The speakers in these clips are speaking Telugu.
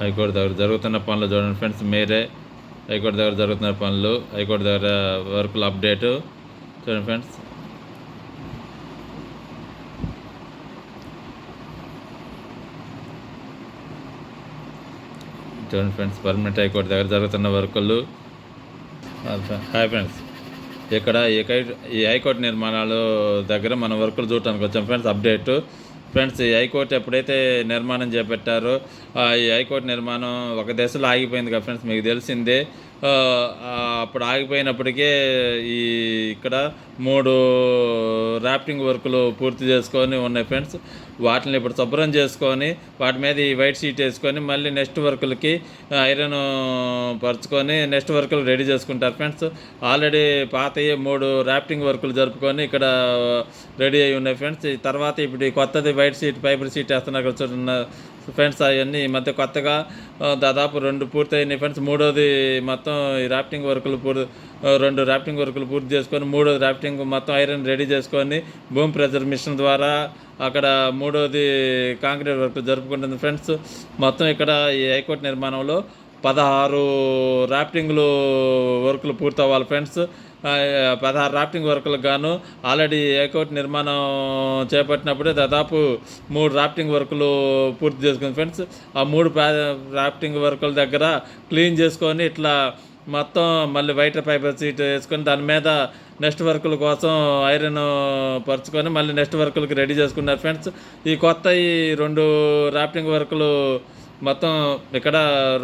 హైకోర్టు దగ్గర జరుగుతున్న పనులు చూడండి ఫ్రెండ్స్ మీరే హైకోర్టు దగ్గర జరుగుతున్న పనులు హైకోర్టు దగ్గర వర్కుల అప్డేటు చూడండి ఫ్రెండ్స్. చూడండి ఫ్రెండ్స్ పర్మనెంట్ హైకోర్టు దగ్గర జరుగుతున్న వర్కులు. హాయ్ ఫ్రెండ్స్ ఇక్కడ ఈ ఈ హైకోర్టు నిర్మాణాలు దగ్గర మన వర్కులు చూడటానికి వచ్చాం ఫ్రెండ్స్ అప్డేట్. ఫ్రెండ్స్ ఈ హైకోర్టు ఎప్పుడైతే నిర్మాణం చేపట్టారో ఈ హైకోర్టు నిర్మాణం ఒక దశలో ఆగిపోయింది కదా ఫ్రెండ్స్ మీకు తెలిసిందే. అప్పుడు ఆగిపోయినప్పటికే ఈ ఇక్కడ మూడు ర్యాఫ్టింగ్ వర్కులు పూర్తి చేసుకొని ఉన్నాయి ఫ్రెండ్స్. వాటిని ఇప్పుడు శుభ్రం చేసుకొని వాటి మీద ఈ వైట్ షీట్ వేసుకొని మళ్ళీ నెక్స్ట్ వర్కులకి ఐరన్ పరుచుకొని నెక్స్ట్ వర్కులు రెడీ చేసుకుంటారు ఫ్రెండ్స్. ఆల్రెడీ పాత మూడు ర్యాఫ్టింగ్ వర్కులు జరుపుకొని ఇక్కడ రెడీ అయి ఉన్నాయి ఫ్రెండ్స్. ఈ తర్వాత ఇప్పుడు ఈ కొత్తది వైట్ షీట్ పైపర్ షీట్ వేస్తున్నారు ఇక్కడ ఫ్రెండ్స్ అవన్నీ ఈ మధ్య కొత్తగా దాదాపు రెండు పూర్తయినాయి ఫ్రెండ్స్ మూడోది మొత్తం ఈ రాఫ్టింగ్ వర్కులు పూర్తి రెండు రాఫ్టింగ్ వర్కులు పూర్తి చేసుకొని మూడోది రాఫ్టింగ్ మొత్తం ఐరన్ రెడీ చేసుకొని భూమి ప్రెజర్ మిషన్ ద్వారా అక్కడ మూడోది కాంక్రీట్ వర్క్ జరుపుకుంటుంది ఫ్రెండ్స్ మొత్తం ఇక్కడ ఈ హైకోర్టు నిర్మాణంలో పదహారు రాఫ్టింగ్లు వర్కులు పూర్తవ్వాలి ఫ్రెండ్స్ పదహారు రాఫ్టింగ్ వర్కులకు గాను ఆల్రెడీ ఏకౌట్ నిర్మాణం చేపట్టినప్పుడే దాదాపు మూడు రాఫ్టింగ్ వర్కులు పూర్తి చేసుకుంది. ఫ్రెండ్స్ ఆ మూడు రాఫ్టింగ్ వర్కుల దగ్గర క్లీన్ చేసుకొని ఇట్లా మొత్తం మళ్ళీ వైట్ పైపర్ సీట్ వేసుకొని దాని మీద నెక్స్ట్ వర్కుల కోసం ఐరన్ పరుచుకొని మళ్ళీ నెక్స్ట్ వర్కులకి రెడీ చేసుకున్నారు. ఫ్రెండ్స్ ఈ కొత్త ఈ రెండు రాఫ్టింగ్ వర్కులు మొత్తం ఇక్కడ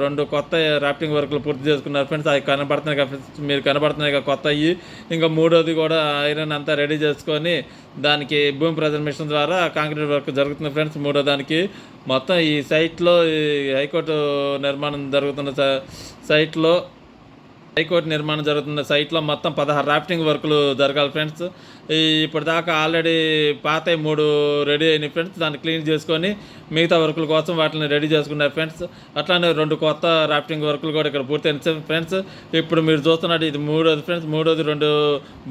రెండు కొత్త రాఫ్టింగ్ వర్క్లు పూర్తి చేసుకున్నారు ఫ్రెండ్స్. అవి కనబడుతున్నాయి కదా ఫ్రెండ్స్. మీరు కనబడుతున్నాయి కదా కొత్త అయ్యి. ఇంకా మూడోది కూడా ఐరన్ అంతా రెడీ చేసుకొని దానికి భూమి ప్రజర్మేషన్ ద్వారా కాంక్రీట్ వర్క్ జరుగుతుంది ఫ్రెండ్స్. మూడో దానికి మొత్తం ఈ సైట్లో ఈ హైకోర్టు నిర్మాణం జరుగుతున్న సైట్లో హైకోర్టు నిర్మాణం జరుగుతున్న సైట్లో మొత్తం పదహారు రాఫ్టింగ్ వర్కులు జరగాలి ఫ్రెండ్స్. ఇప్పటిదాకా ఆల్రెడీ పాత మూడు రెడీ అయినాయి ఫ్రెండ్స్. దాన్ని క్లీన్ చేసుకొని మిగతా వర్కుల కోసం వాటిని రెడీ చేసుకున్నారు ఫ్రెండ్స్. అట్లానే రెండు కొత్త రాఫ్టింగ్ వర్కులు కూడా ఇక్కడ పూర్తయిన ఫ్రెండ్స్. ఇప్పుడు మీరు చూస్తున్నట్టు ఇది మూడోది ఫ్రెండ్స్. మూడోది రెండు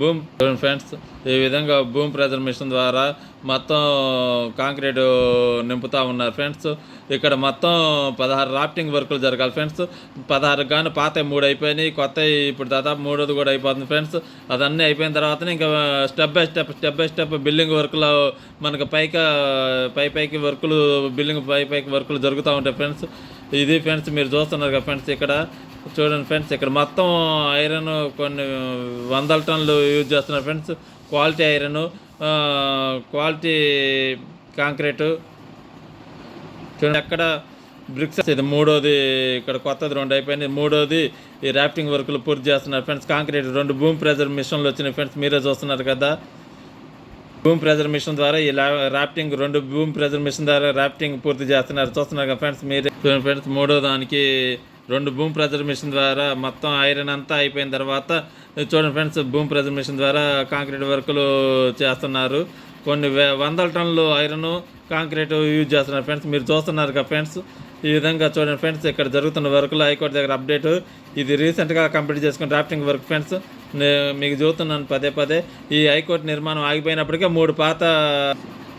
భూమ్ ఫ్రెండ్స్. ఈ విధంగా భూమి ప్రెజర్ మిషన్ ద్వారా మొత్తం కాంక్రీట్ నింపుతా ఉన్నారు ఫ్రెండ్స్. ఇక్కడ మొత్తం పదహారు రాఫ్టింగ్ వర్కులు జరగాలి ఫ్రెండ్స్. పదహారు కానీ పాత మూడు అయిపోయినాయి. కొత్త ఇప్పుడు దాదాపు మూడోది కూడా అయిపోతుంది ఫ్రెండ్స్. అదన్నీ అయిపోయిన తర్వాత ఇంకా step by step step by step building వర్క్లో మనకు పైకి పై పైకి వర్కులు బిల్డింగ్ పై పైకి వర్కులు జరుగుతూ ఉంటాయి ఫ్రెండ్స్ ఇది ఫ్రెండ్స్ మీరు చూస్తున్నారు కదా ఫ్రెండ్స్ ఇక్కడ చూడండి ఫ్రెండ్స్ ఇక్కడ మొత్తం ఐరన్ కొన్ని వందల టన్నులు యూజ్ చేస్తున్నారు friends quality iron quality concrete చూడండి అక్కడ బ్రిక్స్ ఇది మూడోది ఇక్కడ కొత్తది రెండు అయిపోయింది మూడోది ఈ రాఫ్టింగ్ వర్కులు పూర్తి చేస్తున్నారు ఫ్రెండ్స్. కాంక్రీట్ రెండు భూమి ప్రెజర్ మిషన్లు వచ్చినాయి ఫ్రెండ్స్. మీరే చూస్తున్నారు కదా. భూమి ప్రెజర్ మిషన్ ద్వారా ఈ లా- రాఫ్టింగ్ రెండు భూమి ప్రెజర్ మిషన్ ద్వారా రాఫ్టింగ్ పూర్తి చేస్తున్నారు. చూస్తున్నారు కదా ఫ్రెండ్స్ మీరే ఫ్రెండ్స్. మూడో దానికి రెండు భూమి ప్రెజర్ మిషన్ ద్వారా మొత్తం ఐరన్ అంతా అయిపోయిన తర్వాత చూడండి ఫ్రెండ్స్ భూమి ప్రెజర్ మిషన్ ద్వారా కాంక్రీట్ వర్కులు చేస్తున్నారు. కొన్ని వే- వందల టన్నులు ఐరన్ కాంక్రీట్ యూజ్ చేస్తున్నారు ఫ్రెండ్స్. మీరు చూస్తున్నారు కదా ఫ్రెండ్స్ ఈ విధంగా చూడండి ఫ్రెండ్స్ ఇక్కడ జరుగుతున్న వర్క్లో హైకోర్టు దగ్గర అప్డేట్. ఇది రీసెంట్గా కంప్లీట్ చేసుకున్న డ్రాఫ్టింగ్ వర్క్ ఫ్రెండ్స్. మీకు చూస్తున్నాను పదే పదే. ఈ హైకోర్టు నిర్మాణం ఆగిపోయినప్పటికే మూడు పాత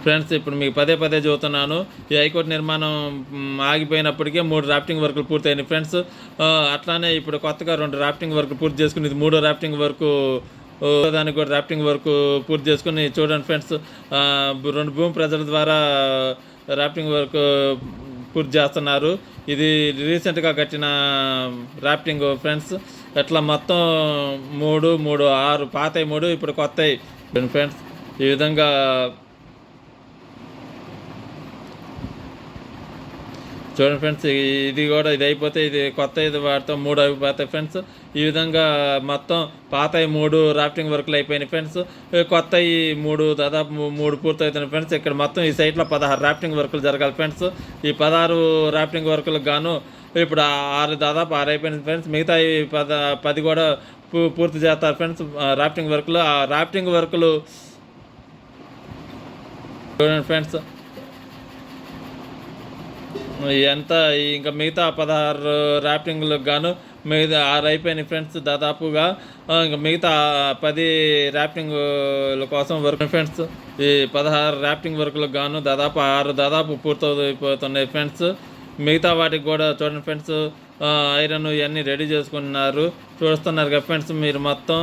ఫ్రెండ్స్ ఇప్పుడు మీకు పదే పదే చూస్తున్నాను. ఈ హైకోర్టు నిర్మాణం ఆగిపోయినప్పటికే మూడు రాఫ్టింగ్ వర్కులు పూర్తయినాయి ఫ్రెండ్స్. అట్లానే ఇప్పుడు కొత్తగా రెండు రాఫ్టింగ్ వర్క్ పూర్తి చేసుకుని ఇది మూడో రాఫ్టింగ్ వర్క్ దానికి కూడా రాఫ్టింగ్ వర్క్ పూర్తి చేసుకుని చూడండి ఫ్రెండ్స్. రెండు భూమి ప్రజల ద్వారా రాఫ్టింగ్ వర్క్ పూర్తి చేస్తున్నారు. ఇది రీసెంట్గా కట్టిన రాఫ్టింగ్ ఫ్రెండ్స్. ఇట్లా మొత్తం మూడు మూడు ఆరు పాతవి మూడు ఇప్పుడు కొత్తవి ఫ్రెండ్స్ ఈ విధంగా చూడండి ఫ్రెండ్స్ ఇది కూడా ఇది అయిపోతే ఇది కొత్త ఇది వాడితే మూడు అయిపోతాయి ఫ్రెండ్స్. ఈ విధంగా మొత్తం పాత మూడు రాఫ్టింగ్ వర్క్లు అయిపోయినాయి ఫ్రెండ్స్. కొత్త ఈ మూడు దాదాపు మూడు పూర్తవుతున్నాయి ఫ్రెండ్స్. ఇక్కడ మొత్తం ఈ సైట్లో పదహారు రాఫ్టింగ్ వర్కులు జరగాలి ఫ్రెండ్స్. ఈ పదహారు రాఫ్టింగ్ వర్కులకు గాను ఇప్పుడు ఆరు దాదాపు ఆరు అయిపోయినాయి ఫ్రెండ్స్. మిగతా ఈ పద పది కూడా పూ- పూర్తి చేస్తారు ఫ్రెండ్స్ రాఫ్టింగ్ వర్కులు. ఆ రాఫ్టింగ్ వర్కులు చూడండి ఫ్రెండ్స్ ఎంత ఇంకా మిగతా పదహారు ర్యాఫ్టింగ్లకు గాను మిగతా ఆరు అయిపోయినాయి ఫ్రెండ్స్ దాదాపుగా. ఇంకా మిగతా పది ర్యాఫ్టింగ్ల కోసం వర్క్ ఫ్రెండ్స్ ఈ పదహారు ర్యాఫ్టింగ్ వర్క్లకు గాను దాదాపు ఆరు దాదాపు పూర్తయిపోతున్నాయి ఫ్రెండ్స్. మిగతా వాటికి కూడా చూడండి ఫ్రెండ్స్ ఐరన్ ఇవన్నీ రెడీ చేసుకున్నారు చూస్తున్నారు కదా ఫ్రెండ్స్ మీరు మొత్తం.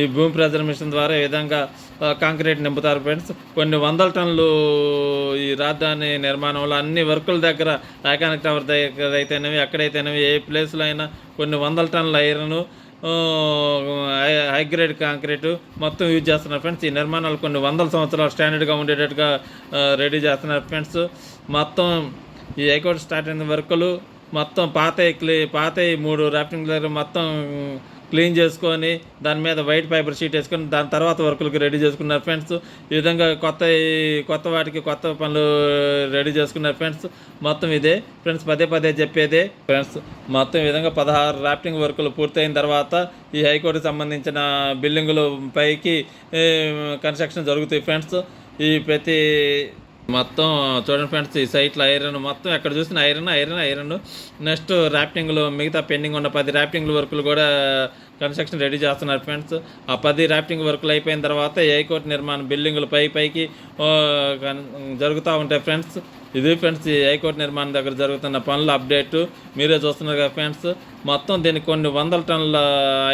ఈ భూమి ప్రజల మిషన్ ద్వారా ఈ విధంగా కాంక్రీట్ నింపుతారు ఫ్రెండ్స్. కొన్ని వందల టన్నులు ఈ రాజధాని నిర్మాణంలో అన్ని వర్కుల దగ్గర ఐకానిక్ టవర్ దగ్గర అయితేనేవి ఎక్కడైతేనేవి ఏ ప్లేస్లో అయినా కొన్ని వందల టన్నుల ఐరన్ హైగ్రేడ్ కాంక్రీట్ మొత్తం యూజ్ చేస్తున్నారు ఫ్రెండ్స్. ఈ నిర్మాణాలు కొన్ని వందల సంవత్సరాలు స్టాండర్డ్గా ఉండేటట్టుగా రెడీ చేస్తున్నారు ఫ్రెండ్స్. మొత్తం ఈ హైకోర్టు స్టార్ట్ అయిన వర్కులు మొత్తం పాత క్లీ పాత మూడు రాఫ్టింగ్ మొత్తం క్లీన్ చేసుకొని దాని మీద వైట్ పేపర్ షీట్ వేసుకొని దాని తర్వాత వర్కులకి రెడీ చేసుకున్నారు ఫ్రెండ్స్. ఈ విధంగా కొత్త కొత్త వాటికి కొత్త పనులు రెడీ చేసుకున్నారు ఫ్రెండ్స్. మొత్తం ఇదే ఫ్రెండ్స్ పదే పదే చెప్పేదే. ఫ్రెండ్స్ మొత్తం ఈ విధంగా పదహారు రాఫ్టింగ్ వర్కులు పూర్తయిన తర్వాత ఈ హైకోర్టుకు సంబంధించిన బిల్డింగులు పైకి కన్స్ట్రక్షన్ జరుగుతాయి ఫ్రెండ్స్. ఈ ప్రతి మొత్తం చూడండి ఫ్రెండ్స్ ఈ సైట్లో ఐరన్ మొత్తం ఎక్కడ చూసిన ఐరన్ ఐరన్ ఐరన్ నెక్స్ట్ ర్యాఫ్టింగ్లు మిగతా పెండింగ్ ఉన్న పది ర్యాఫ్టింగ్ల వర్కులు కూడా కన్స్ట్రక్షన్ రెడీ చేస్తున్నారు ఫ్రెండ్స్. ఆ పది ర్యాఫ్టింగ్ వర్కులు అయిపోయిన తర్వాత ఈ నిర్మాణం బిల్డింగులు పై పైకి జరుగుతూ ఉంటాయి ఫ్రెండ్స్. ఇది ఫ్రెండ్స్ ఈ హైకోర్టు నిర్మాణం దగ్గర జరుగుతున్న పనుల అప్డేటు మీరే చూస్తున్నారు కదా ఫ్రెండ్స్. మొత్తం దీనికి కొన్ని వందల టన్నుల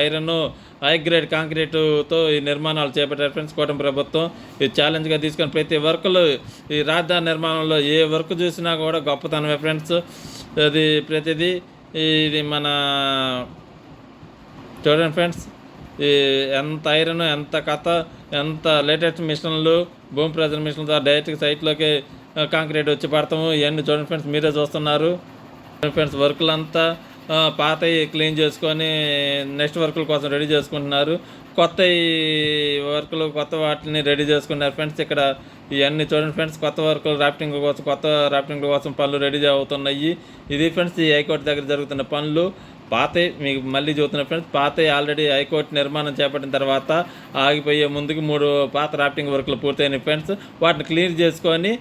ఐరన్ హై గ్రేడ్ కాంక్రీటుతో ఈ నిర్మాణాలు చేపట్టారు ఫ్రెండ్స్. కూటమి ప్రభుత్వం ఇది ఛాలెంజ్గా తీసుకొని ప్రతి వర్కులు ఈ రాజధాని నిర్మాణంలో ఏ వర్క్ చూసినా కూడా గొప్పతనమే ఫ్రెండ్స్. అది ప్రతిదీ ఇది మన చూడండి ఫ్రెండ్స్. ఈ ఎంత ఐరన్ ఎంత కథ ఎంత లేటెస్ట్ మిషన్లు భూమి ప్రజల మిషన్ల ద్వారా డైరెక్ట్ సైట్లోకి కాంక్రీట్ వచ్చి పడతాము. ఇవన్నీ చూడండి ఫ్రెండ్స్ మీరే చూస్తున్నారు. ఫ్రెండ్స్ వర్కులంతా పాతవి క్లీన్ చేసుకొని నెక్స్ట్ వర్కుల కోసం రెడీ చేసుకుంటున్నారు. కొత్త వర్కులు కొత్త వాటిని రెడీ చేసుకున్నారు ఫ్రెండ్స్. ఇక్కడ ఇవన్నీ చూడండి ఫ్రెండ్స్ కొత్త వర్కులు రాఫ్టింగ్ కోసం కొత్త రాఫ్టింగ్ కోసం పనులు రెడీ అవుతున్నాయి. ఇది ఫ్రెండ్స్ ఈ హైకోర్టు దగ్గర జరుగుతున్న పనులు. పాత మీకు మళ్ళీ చూస్తున్న ఫ్రెండ్స్ పాత ఆల్రెడీ హైకోర్టు నిర్మాణం చేపట్టిన తర్వాత ఆగిపోయే ముందుకు మూడు పాత రాఫ్టింగ్ వర్కులు పూర్తయినాయి ఫ్రెండ్స్. వాటిని క్లియర్ చేసుకొని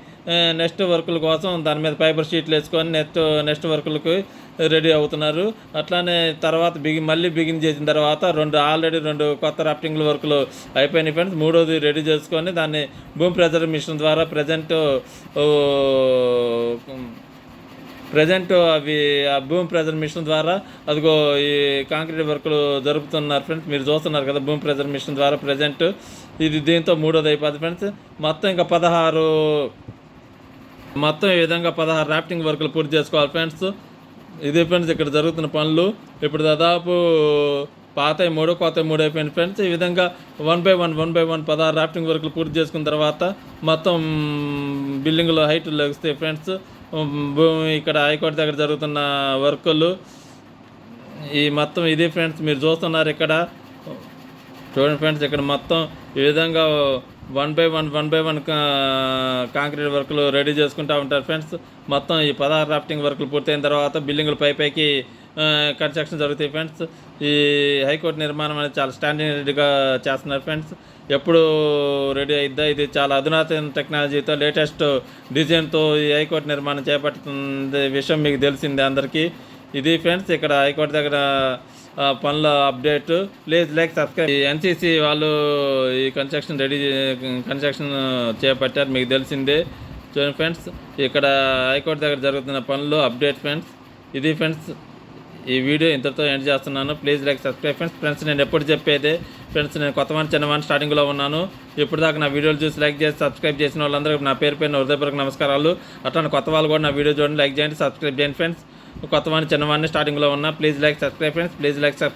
నెక్స్ట్ వర్కుల కోసం దాని మీద ఫైబర్ షీట్లు వేసుకొని నెక్స్ట్ నెక్స్ట్ వర్కులకు రెడీ అవుతున్నారు. అట్లానే తర్వాత బిగి మళ్ళీ బిగిన్ చేసిన తర్వాత రెండు ఆల్రెడీ రెండు కొత్త రాఫ్టింగ్ వర్కులు అయిపోయినాయి ఫ్రెండ్స్. మూడోది రెడీ చేసుకొని దాన్ని భూమి ప్రెజర్ మిషన్ ద్వారా ప్రజెంట్ ప్రజెంట్ అవి ఆ భూమి ప్రెజర్ మిషన్ ద్వారా అదిగో ఈ కాంక్రీట్ వర్క్లు జరుపుతున్నారు ఫ్రెండ్స్ మీరు చూస్తున్నారు కదా భూమి ప్రెజర్ మిషన్ ద్వారా ప్రజెంట్ ఇది దీంతో మూడోది అయిపోతుంది ఫ్రెండ్స్ మొత్తం ఇంకా పదహారు మొత్తం ఈ విధంగా పదహారు రాఫ్టింగ్ వర్కులు పూర్తి చేసుకోవాలి ఫ్రెండ్స్ ఇది ఫ్రెండ్స్ ఇక్కడ జరుగుతున్న పనులు. ఇప్పుడు దాదాపు పాత మూడు కొత్త మూడు అయిపోయింది ఫ్రెండ్స్ ఈ విధంగా one by one one by one పదహారు రాఫ్టింగ్ వర్కులు పూర్తి చేసుకున్న తర్వాత మొత్తం బిల్డింగ్లో హైట్ లెగిస్తాయి ఫ్రెండ్స్ ఇక్కడ హైకోర్టు దగ్గర జరుగుతున్న వర్కులు. ఈ మొత్తం ఇది ఫ్రెండ్స్ మీరు చూస్తున్నారు ఇక్కడ. చూడండి ఫ్రెండ్స్ ఇక్కడ మొత్తం ఈ విధంగా one by one one by one concrete వర్క్లు రెడీ చేసుకుంటూ ఉంటారు ఫ్రెండ్స్. మొత్తం ఈ పదహారు రాఫ్టింగ్ వర్క్లు పూర్తయిన తర్వాత బిల్డింగ్లు పై పైకి కన్స్ట్రక్షన్ జరుగుతాయి ఫ్రెండ్స్. ఈ హైకోర్టు నిర్మాణం అనేది చాలా స్టాండర్డ్గా చేస్తున్నారు ఫ్రెండ్స్. ఎప్పుడు రెడీ అయిద్దా? ఇది చాలా అధునాతన టెక్నాలజీతో లేటెస్ట్ డిజైన్తో ఈ హైకోర్టు నిర్మాణం చేపడుతుంది విషయం మీకు తెలిసిందే అందరికీ. ఇది ఫ్రెండ్స్ ఇక్కడ హైకోర్టు దగ్గర పనుల update. Please like subscribe. NCC వాళ్ళు ఈ కన్స్ట్రక్షన్ రెడీ కన్స్ట్రక్షన్ చేపట్టారు మీకు తెలిసిందే. చూడండి ఫ్రెండ్స్ ఇక్కడ హైకోర్టు దగ్గర జరుగుతున్న పనులు అప్డేట్ ఫ్రెండ్స్. ఇది ఫ్రెండ్స్ ఈ వీడియో ఇంతతో ఎండ్ చేస్తున్నాను. Please like subscribe. Friends friends నేను ఎప్పుడు చెప్పేదే ఫ్రెండ్స్ నేను కొత్తవాడిని చిన్నవాడిని స్టార్టింగ్లో ఉన్నాను. ఇప్పుడు దాకా నా వీడియోలు చూసి లైక్ చేసి సబ్స్క్రైబ్ చేసిన వాళ్ళందరికీ నా పేరు పైన హృదయపూర్వక నమస్కారాలు. అట్లానే కొత్త వాళ్ళు కూడా నా వీడియో చూడండి లైక్ చేయండి సబ్స్క్రైబ్ చేయండి ఫ్రెండ్స్ కొత్త వాడిని చిన్న చిన్నవాడిని స్టార్టింగ్లో ఉన్నా please like subscribe friends please like subscribe